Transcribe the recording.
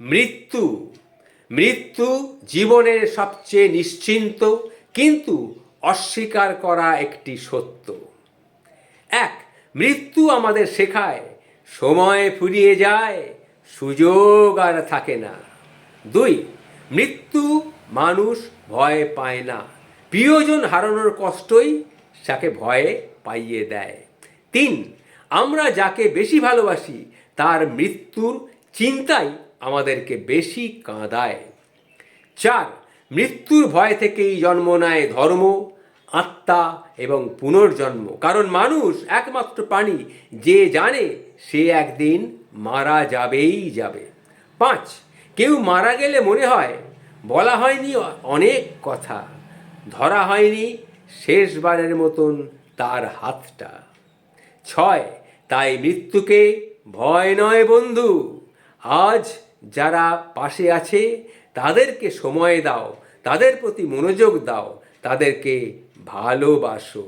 মৃত্যু। মৃত্যু জীবনের সবচেয়ে নিশ্চিন্ত, কিন্তু অস্বীকার করা একটি সত্য। এক, মৃত্যু আমাদের শেখায়, সময় ফুরিয়ে যায়, সুযোগ আর থাকে না। দুই, মৃত্যু মানুষ ভয় পায় না। প্রিয়জন হারানোর কষ্টই তাকে ভয়ে পাইয়ে দেয়। তিন, আমরা যাকে বেশি ভালোবাসি, তার মৃত্যুর চিন্তাই আমাদেরকে বেশি কাঁদায়। চার, মৃত্যুর ভয় থেকেই জন্ম নেয় ধর্ম, আত্মা এবং পুনর্জন্ম। কারণ মানুষ একমাত্র প্রাণী, যে জানে সে একদিন মারা যাবেই যাবে। পাঁচ, কেউ মারা গেলে মনে হয়, বলা হয়নি অনেক কথা, ধরা হয়নি শেষবারের মতন তার হাতটা। ছয়, তাই মৃত্যুকে ভয় নয় বন্ধু, আজ যারা পাশে আছে তাদেরকে সময় দাও তাদের প্রতি মনোযোগ দাও তাদেরকে ভালোবাসো।